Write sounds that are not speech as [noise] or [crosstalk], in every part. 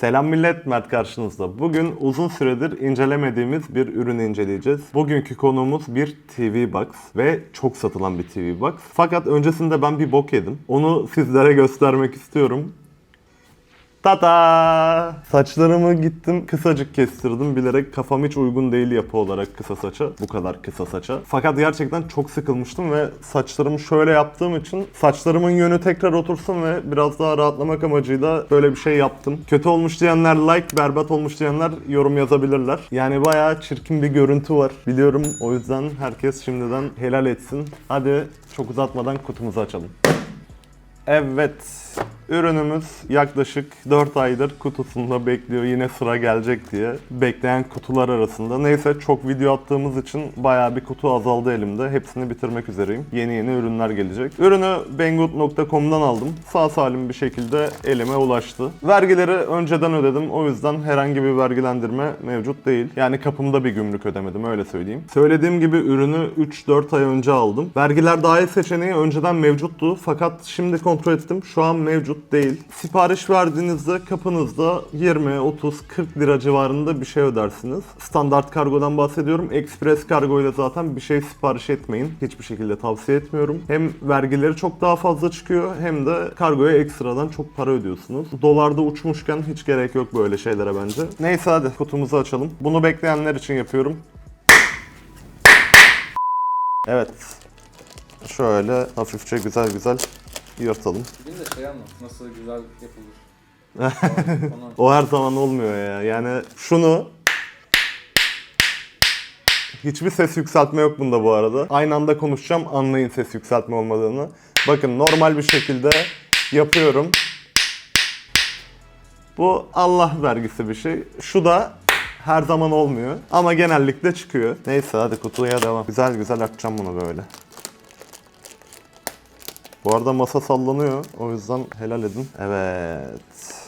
Selam millet, Mert karşınızda. Bugün uzun süredir incelemediğimiz bir ürünü inceleyeceğiz. Bugünkü konuğumuz bir TV Box ve çok satılan bir TV Box. Fakat öncesinde ben bir bok yedim. Onu sizlere göstermek istiyorum. Tata! Saçlarımı gittim kısacık kestirdim bilerek kafam hiç uygun değil yapı olarak kısa saça. Bu kadar kısa saça. Fakat gerçekten çok sıkılmıştım ve saçlarımı şöyle yaptığım için saçlarımın yönü tekrar otursun ve biraz daha rahatlamak amacıyla böyle bir şey yaptım. Kötü olmuş diyenler like, berbat olmuş diyenler yorum yazabilirler. Yani bayağı çirkin bir görüntü var. Biliyorum o yüzden herkes şimdiden helal etsin. Hadi çok uzatmadan kutumuzu açalım. Evet. Ürünümüz yaklaşık 4 aydır kutusunda bekliyor. Yine sıra gelecek diye. Bekleyen kutular arasında. Neyse çok video attığımız için bayağı bir kutu azaldı elimde. Hepsini bitirmek üzereyim. Yeni yeni ürünler gelecek. Ürünü banggood.com'dan aldım. Sağ salim bir şekilde elime ulaştı. Vergileri önceden ödedim. O yüzden herhangi bir vergilendirme mevcut değil. Yani kapımda bir gümrük ödemedim öyle söyleyeyim. Söylediğim gibi ürünü 3-4 ay önce aldım. Vergiler dahil seçeneği önceden mevcuttu. Fakat şimdi kontrol ettim. Şu an mevcut değil. Sipariş verdiğinizde kapınızda 20, 30, 40 lira civarında bir şey ödersiniz. Standart kargodan bahsediyorum. Express kargo ile zaten bir şey sipariş etmeyin. Hiçbir şekilde tavsiye etmiyorum. Hem vergileri çok daha fazla çıkıyor hem de kargoya ekstradan çok para ödüyorsunuz. Dolarda uçmuşken hiç gerek yok böyle şeylere bence. Neyse hadi kutumuzu açalım. Bunu bekleyenler için yapıyorum. Evet. Şöyle hafifçe güzel güzel yırtalım. De şey anlat, nasıl güzel yapılır. [laughs] O her zaman olmuyor ya. Yani şunu Hiçbir ses yükseltme yok bunda bu arada. Aynı anda konuşacağım anlayın ses yükseltme olmadığını. Bakın normal bir şekilde yapıyorum. Bu Allah vergisi bir şey. Şu da her zaman olmuyor ama genellikle çıkıyor. Neyse hadi kutuya devam. Güzel güzel açacağım bunu böyle. Bu arada masa sallanıyor. O yüzden helal edin. Evet.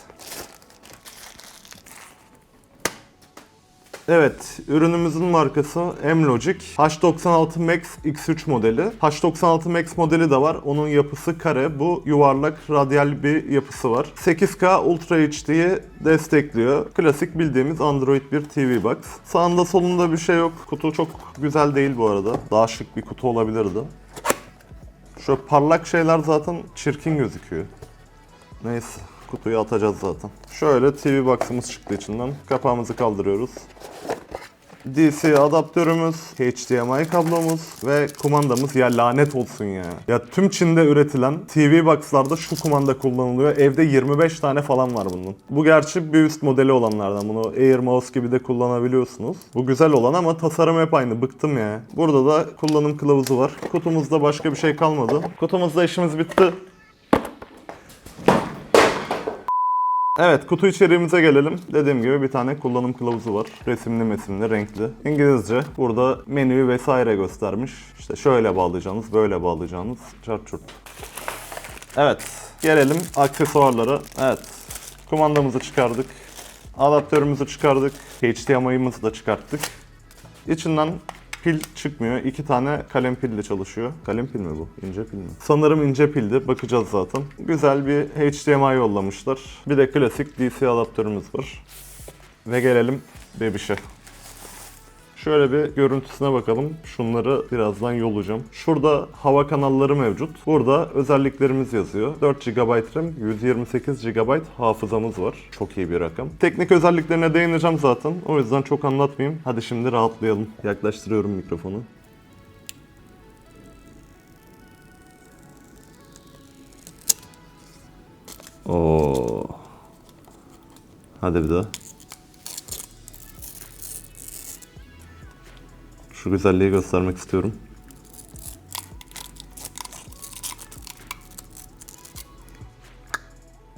Evet, ürünümüzün markası M-Logic. H96 Max X3 modeli. H96 Max modeli de var. Onun yapısı kare. Bu yuvarlak, radyal bir yapısı var. 8K Ultra HD'yi destekliyor. Klasik bildiğimiz Android bir TV Box. Sağında solunda bir şey yok. Kutu çok güzel değil bu arada. Daha şık bir kutu olabilirdi. Şöyle parlak şeyler zaten çirkin gözüküyor. Neyse kutuyu atacağız zaten. Şöyle TV box'ımız çıktı içinden. Kapağımızı kaldırıyoruz. DC adaptörümüz, HDMI kablomuz ve kumandamız ya lanet olsun ya. Ya tüm Çin'de üretilen TV box'larda şu kumanda kullanılıyor. Evde 25 tane falan var bunun. Bu gerçi bir üst modeli olanlardan. Bunu Air Mouse gibi de kullanabiliyorsunuz. Bu güzel olan ama tasarım hep aynı. Bıktım ya. Burada da kullanım kılavuzu var. Kutumuzda başka bir şey kalmadı. Kutumuzda işimiz bitti. Evet kutu içeriğimize gelelim. Dediğim gibi bir tane kullanım kılavuzu var. Resimli mesimli, renkli. İngilizce. Burada menüyü vesaire göstermiş. İşte şöyle bağlayacağınız, böyle bağlayacağınız. Çart çurt. Evet. Gelelim aksesuarlara. Evet. Kumandamızı çıkardık. Adaptörümüzü çıkardık. HDMI'ımızı da çıkarttık. İçinden pil çıkmıyor. İki tane kalem pille çalışıyor. Kalem pil mi bu? İnce pil mi? Sanırım ince pildi. Bakacağız zaten. Güzel bir HDMI yollamışlar. Bir de klasik DC adaptörümüz var. Ve gelelim bebişe. Şöyle bir görüntüsüne bakalım. Şunları birazdan yollayacağım. Şurada hava kanalları mevcut. Burada özelliklerimiz yazıyor. 4 GB RAM, 128 GB hafızamız var. Çok iyi bir rakam. Teknik özelliklerine değineceğim zaten. O yüzden çok anlatmayayım. Hadi şimdi rahatlayalım. Yaklaştırıyorum mikrofonu. Oo. Hadi bir daha. Şu güzelliği göstermek istiyorum.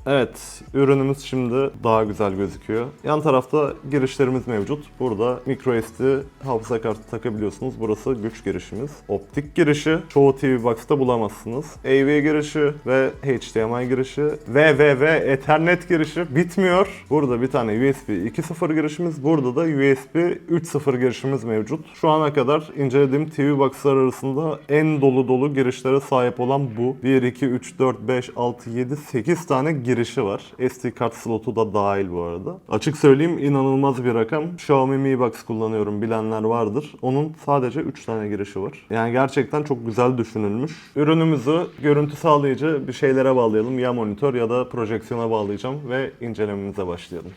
Evet, ürünümüz şimdi daha güzel gözüküyor. Yan tarafta girişlerimiz mevcut. Burada microSD hafıza kartı takabiliyorsunuz. Burası güç girişimiz. Optik girişi çoğu TV Box'ta bulamazsınız. AV girişi ve HDMI girişi ve ve ve Ethernet girişi bitmiyor. Burada bir tane USB 2.0 girişimiz, burada da USB 3.0 girişimiz mevcut. Şu ana kadar incelediğim TV Box'lar arasında en dolu dolu girişlere sahip olan bu. 1, 2, 3, 4, 5, 6, 7, 8 tane giriş girişi var. SD kart slotu da dahil bu arada. Açık söyleyeyim inanılmaz bir rakam. Xiaomi Mi Box kullanıyorum bilenler vardır. Onun sadece 3 tane girişi var. Yani gerçekten çok güzel düşünülmüş. Ürünümüzü görüntü sağlayıcı bir şeylere bağlayalım. Ya monitör ya da projeksiyona bağlayacağım ve incelememize başlayalım.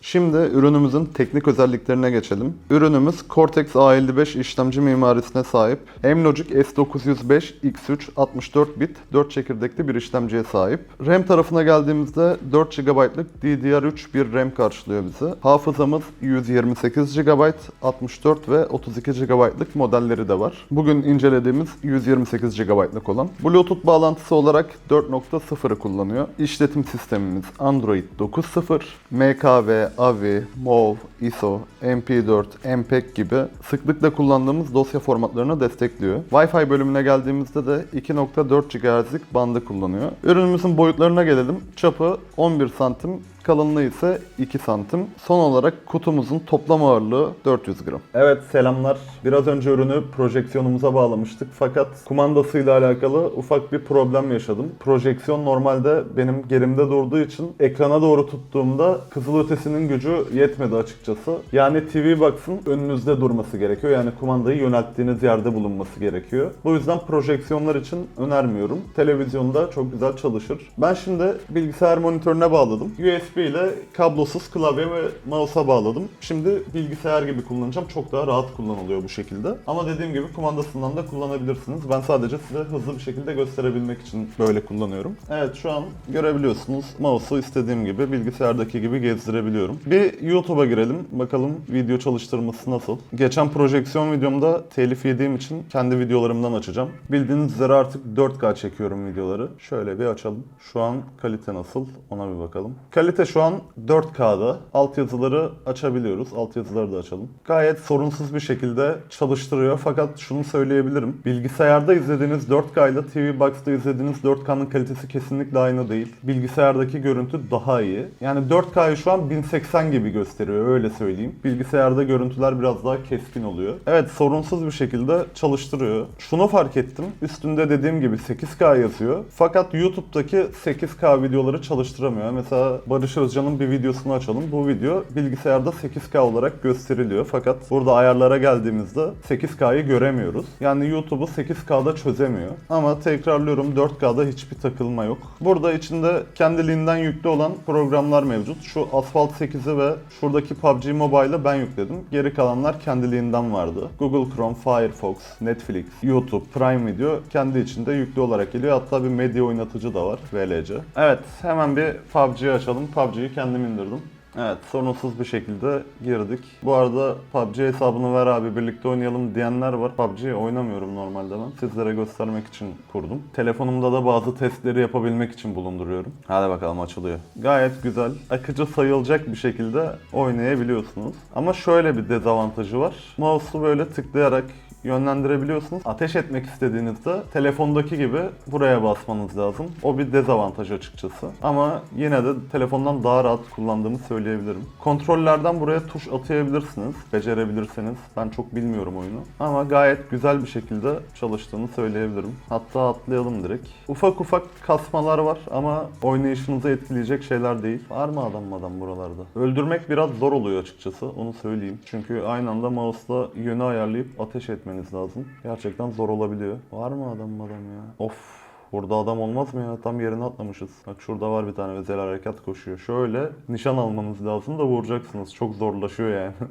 Şimdi ürünümüzün teknik özelliklerine geçelim. Ürünümüz Cortex A55 işlemci mimarisine sahip. M-Logic S905 X3 64 bit 4 çekirdekli bir işlemciye sahip. RAM tarafına geldiğimizde 4 GB'lık DDR3 bir RAM karşılıyor bizi. Hafızamız 128 GB, 64 ve 32 GB'lık modelleri de var. Bugün incelediğimiz 128 GB'lık olan. Bluetooth bağlantısı olarak 4.0'ı kullanıyor. İşletim sistemimiz Android 9.0, MKV, AVI, MOV, ISO, MP4, MPEG gibi sıklıkla kullandığımız dosya formatlarını destekliyor. Wi-Fi bölümüne geldiğimizde de 2.4 GHz'lik bandı kullanıyor. Ürünümüzün boyutlarına gelelim. Çapı 11 santim, kalınlığı ise 2 santim. Son olarak kutumuzun toplam ağırlığı 400 gram. Evet selamlar. Biraz önce ürünü projeksiyonumuza bağlamıştık fakat kumandasıyla alakalı ufak bir problem yaşadım. Projeksiyon normalde benim gerimde durduğu için ekrana doğru tuttuğumda kızılötesinin gücü yetmedi açıkçası. Yani TV Box'ın önünüzde durması gerekiyor. Yani kumandayı yönelttiğiniz yerde bulunması gerekiyor. Bu yüzden projeksiyonlar için önermiyorum. Televizyonda çok güzel çalışır. Ben şimdi bilgisayar monitörüne bağladım. USB ile kablosuz klavye ve mouse'a bağladım. Şimdi bilgisayar gibi kullanacağım. Çok daha rahat kullanılıyor bu şekilde. Ama dediğim gibi kumandasından da kullanabilirsiniz. Ben sadece size hızlı bir şekilde gösterebilmek için böyle kullanıyorum. Evet şu an görebiliyorsunuz. Mouse'u istediğim gibi bilgisayardaki gibi gezdirebiliyorum. Bir YouTube'a girelim. Bakalım video çalıştırması nasıl. Geçen projeksiyon videomda telif yediğim için kendi videolarımdan açacağım. Bildiğiniz üzere artık 4K çekiyorum videoları. Şöyle bir açalım. Şu an kalite nasıl? Ona bir bakalım. Kalite şu an 4K'da. Altyazıları açabiliyoruz. Altyazıları da açalım. Gayet sorunsuz bir şekilde çalıştırıyor. Fakat şunu söyleyebilirim. Bilgisayarda izlediğiniz 4K ile TV Box'ta izlediğiniz 4K'nın kalitesi kesinlikle aynı değil. Bilgisayardaki görüntü daha iyi. Yani 4K'yı şu an 1080 gibi gösteriyor öyle söyleyeyim. Bilgisayarda görüntüler biraz daha keskin oluyor. Evet sorunsuz bir şekilde çalıştırıyor. Şunu fark ettim. Üstünde dediğim gibi 8K yazıyor. Fakat YouTube'daki 8K videoları çalıştıramıyor. Mesela Barış Özcan'ın bir videosunu açalım. Bu video bilgisayarda 8K olarak gösteriliyor. Fakat burada ayarlara geldiğimizde 8K'yı göremiyoruz. Yani YouTube'u 8K'da çözemiyor. Ama tekrarlıyorum 4K'da hiçbir takılma yok. Burada içinde kendiliğinden yüklü olan programlar mevcut. Şu Asphalt 8'i ve şuradaki PUBG Mobile'ı ben yükledim. Geri kalanlar kendiliğinden vardı. Google Chrome, Firefox, Netflix, YouTube, Prime Video kendi içinde yüklü olarak geliyor. Hatta bir medya oynatıcı da var VLC. Evet hemen bir PUBG'yi açalım. PUBG'yi kendim indirdim. Evet sorunsuz bir şekilde girdik. Bu arada PUBG hesabını ver abi birlikte oynayalım diyenler var. PUBG oynamıyorum normalde ben. Sizlere göstermek için kurdum. Telefonumda da bazı testleri yapabilmek için bulunduruyorum. Hadi bakalım açılıyor. Gayet güzel. Akıcı sayılacak bir şekilde oynayabiliyorsunuz. Ama şöyle bir dezavantajı var. Mouse'u böyle tıklayarak yönlendirebiliyorsunuz. Ateş etmek istediğinizde telefondaki gibi buraya basmanız lazım. O bir dezavantaj açıkçası. Ama yine de telefondan daha rahat kullandığımı söyleyebilirim. Kontrollerden buraya tuş atayabilirsiniz. Becerebilirseniz. Ben çok bilmiyorum oyunu. Ama gayet güzel bir şekilde çalıştığını söyleyebilirim. Hatta atlayalım direkt. Ufak ufak kasmalar var ama oynayışınızı etkileyecek şeyler değil. Var mı adam adam buralarda? Öldürmek biraz zor oluyor açıkçası. Onu söyleyeyim. Çünkü aynı anda mouse'la yönü ayarlayıp ateş etmeniz lazım. Gerçekten zor olabiliyor. Var mı adam adam ya? Of. Burada adam olmaz mı ya? Tam yerine atlamışız. Bak şurada var bir tane özel harekat koşuyor. Şöyle nişan almanız lazım da vuracaksınız. Çok zorlaşıyor yani. [laughs]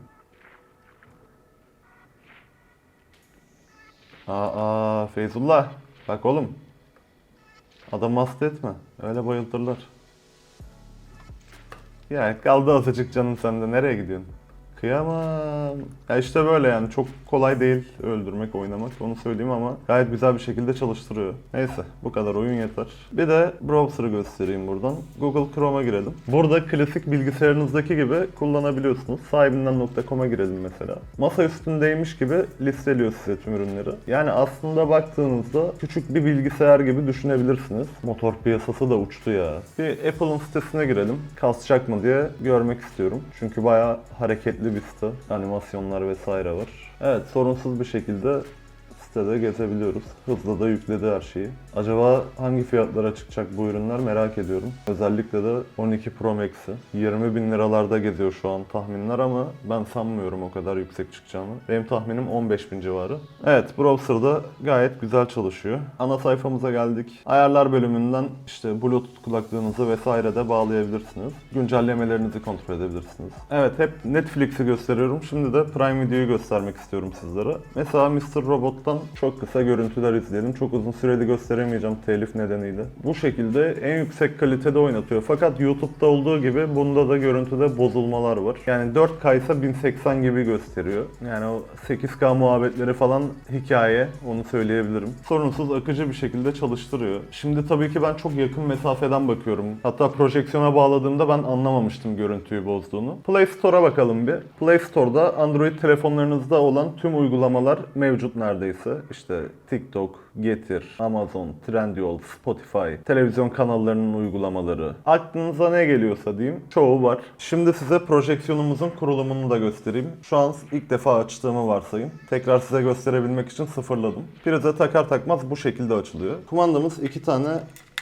Aa Feyzullah. Bak oğlum. Adamı hasta etme. Öyle bayıltırlar. Ya kaldı azıcık canım sende. Nereye gidiyorsun? Kıyamam. Ya işte böyle yani çok kolay değil öldürmek, oynamak onu söyleyeyim ama gayet güzel bir şekilde çalıştırıyor. Neyse bu kadar oyun yeter. Bir de browser'ı göstereyim buradan. Google Chrome'a girelim. Burada klasik bilgisayarınızdaki gibi kullanabiliyorsunuz. Sahibinden.com'a girelim mesela. Masa üstündeymiş gibi listeliyor size tüm ürünleri. Yani aslında baktığınızda küçük bir bilgisayar gibi düşünebilirsiniz. Motor piyasası da uçtu ya. Bir Apple'ın sitesine girelim. Kasacak mı diye görmek istiyorum. Çünkü bayağı hareketli site. Animasyonlar vesaire var. Evet sorunsuz bir şekilde sitede gezebiliyoruz. Hızlı da yükledi her şeyi. Acaba hangi fiyatlara çıkacak bu ürünler merak ediyorum. Özellikle de 12 Pro Max'i. 20 bin liralarda geziyor şu an tahminler ama ben sanmıyorum o kadar yüksek çıkacağını. Benim tahminim 15 bin civarı. Evet browser'da gayet güzel çalışıyor. Ana sayfamıza geldik. Ayarlar bölümünden işte Bluetooth kulaklığınızı vesaire de bağlayabilirsiniz. Güncellemelerinizi kontrol edebilirsiniz. Evet hep Netflix'i gösteriyorum. Şimdi de Prime Video'yu göstermek istiyorum sizlere. Mesela Mr. Robot'tan çok kısa görüntüler izleyelim. Çok uzun süreli gösteremeyeceğim telif nedeniyle. Bu şekilde en yüksek kalitede oynatıyor. Fakat YouTube'da olduğu gibi bunda da görüntüde bozulmalar var. Yani 4K ise 1080 gibi gösteriyor. Yani o 8K muhabbetleri falan hikaye onu söyleyebilirim. Sorunsuz akıcı bir şekilde çalıştırıyor. Şimdi tabii ki ben çok yakın mesafeden bakıyorum. Hatta projeksiyona bağladığımda ben anlamamıştım görüntüyü bozduğunu. Play Store'a bakalım bir. Play Store'da Android telefonlarınızda olan tüm uygulamalar mevcut neredeyse. İşte TikTok, Getir, Amazon, Trendyol, Spotify, televizyon kanallarının uygulamaları. Aklınıza ne geliyorsa diyeyim çoğu var. Şimdi size projeksiyonumuzun kurulumunu da göstereyim. Şu an ilk defa açtığımı varsayın. Tekrar size gösterebilmek için sıfırladım. Prize takar takmaz bu şekilde açılıyor. Kumandamız iki tane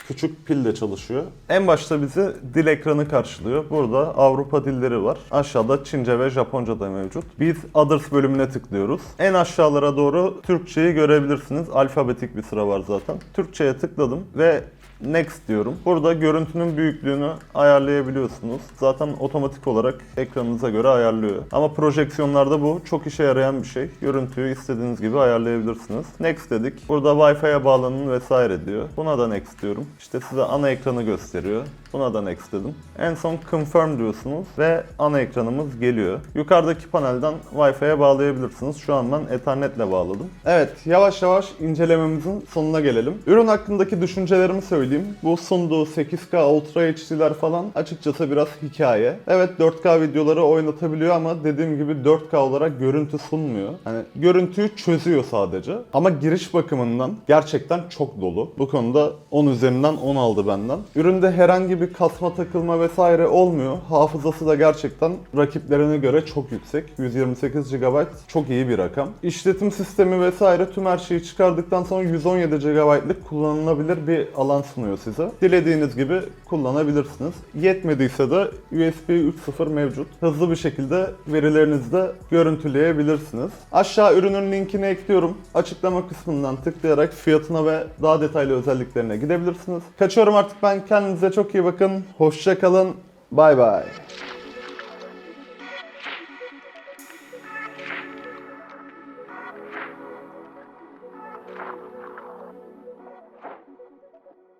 küçük pille çalışıyor. En başta bizi dil ekranı karşılıyor. Burada Avrupa dilleri var. Aşağıda Çince ve Japonca da mevcut. Biz Others bölümüne tıklıyoruz. En aşağılara doğru Türkçeyi görebilirsiniz. Alfabetik bir sıra var zaten. Türkçeye tıkladım ve Next diyorum. Burada görüntünün büyüklüğünü ayarlayabiliyorsunuz. Zaten otomatik olarak ekranınıza göre ayarlıyor. Ama projeksiyonlarda bu çok işe yarayan bir şey. Görüntüyü istediğiniz gibi ayarlayabilirsiniz. Next dedik. Burada Wi-Fi'ye bağlanın vesaire diyor. Buna da next diyorum. İşte size ana ekranı gösteriyor. Buna da next. En son confirm diyorsunuz ve ana ekranımız geliyor. Yukarıdaki panelden Wi-Fi'ye bağlayabilirsiniz. Şu an ben Ethernet'le bağladım. Evet, yavaş yavaş incelememizin sonuna gelelim. Ürün hakkındaki düşüncelerimi söyleyeyim. Bu sunduğu 8K Ultra HD'ler falan açıkçası biraz hikaye. Evet 4K videoları oynatabiliyor ama dediğim gibi 4K olarak görüntü sunmuyor. Hani görüntüyü çözüyor sadece. Ama giriş bakımından gerçekten çok dolu. Bu konuda 10 üzerinden 10 aldı benden. Üründe herhangi bir kasma takılma vesaire olmuyor. Hafızası da gerçekten rakiplerine göre çok yüksek. 128 GB çok iyi bir rakam. İşletim sistemi vesaire tüm her şeyi çıkardıktan sonra 117 GB'lık kullanılabilir bir alan sunuyor size. Dilediğiniz gibi kullanabilirsiniz. Yetmediyse de USB 3.0 mevcut. Hızlı bir şekilde verilerinizi de görüntüleyebilirsiniz. Aşağı ürünün linkini ekliyorum. Açıklama kısmından tıklayarak fiyatına ve daha detaylı özelliklerine gidebilirsiniz. Kaçıyorum artık ben. Kendinize çok iyi bakın. Hoşça kalın. Bay bay.